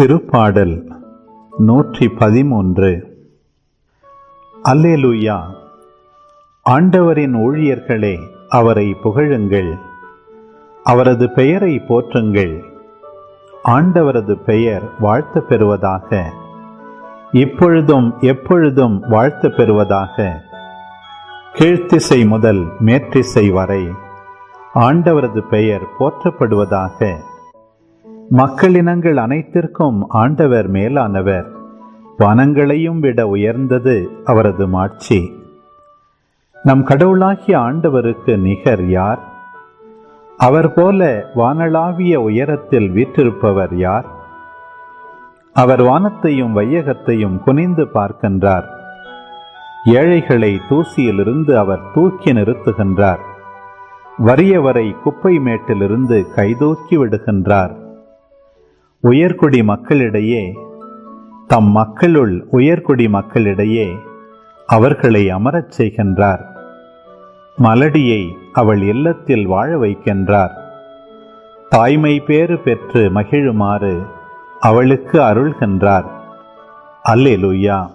திருப்பாடல் நூற்றி பதிமூன்று. அல்லேலூயா. ஆண்டவரின் ஊழியர்களே அவரை புகழுங்கள். அவரது பெயரை போற்றுங்கள். ஆண்டவரது பெயர் வாழ்த்து பெறுவதாக. இப்பொழுதும் எப்பொழுதும் வாழ்த்து பெறுவதாக. கீழ்த்திசை முதல் மேற்றிசை வரை ஆண்டவரது பெயர் போற்றப்படுவதாக. மக்களினங்கள் அனைத்திற்கும் ஆண்டவர் மேலானவர். வனங்களையும் விட உயர்ந்தது அவரது மாட்சி. நம் கடவுளாகிய ஆண்டவருக்கு நிகர் யார்? அவர் போல வானளாவிய உயரத்தில் வீற்றிருப்பவர் யார்? அவர் வானத்தையும் வையகத்தையும் குனிந்து பார்க்கின்றார். ஏழைகளை தூசியிலிருந்து அவர் தூக்கி நிறுத்துகின்றார். வறியவரை குப்பை மேட்டிலிருந்து கைதூக்கி விடுகின்றார். உயர்குடி மக்களிடையே தம் மக்களுள் உயர்குடி மக்களிடையே அவர்களை அமரச் செய்கின்றார். மலடியை அவள் இல்லத்தில் வாழ வைக்கின்றார். தாய்மை பேறு பெற்று மகிழுமாறு அவளுக்கு அருள்கின்றார். அல்லேலுயா.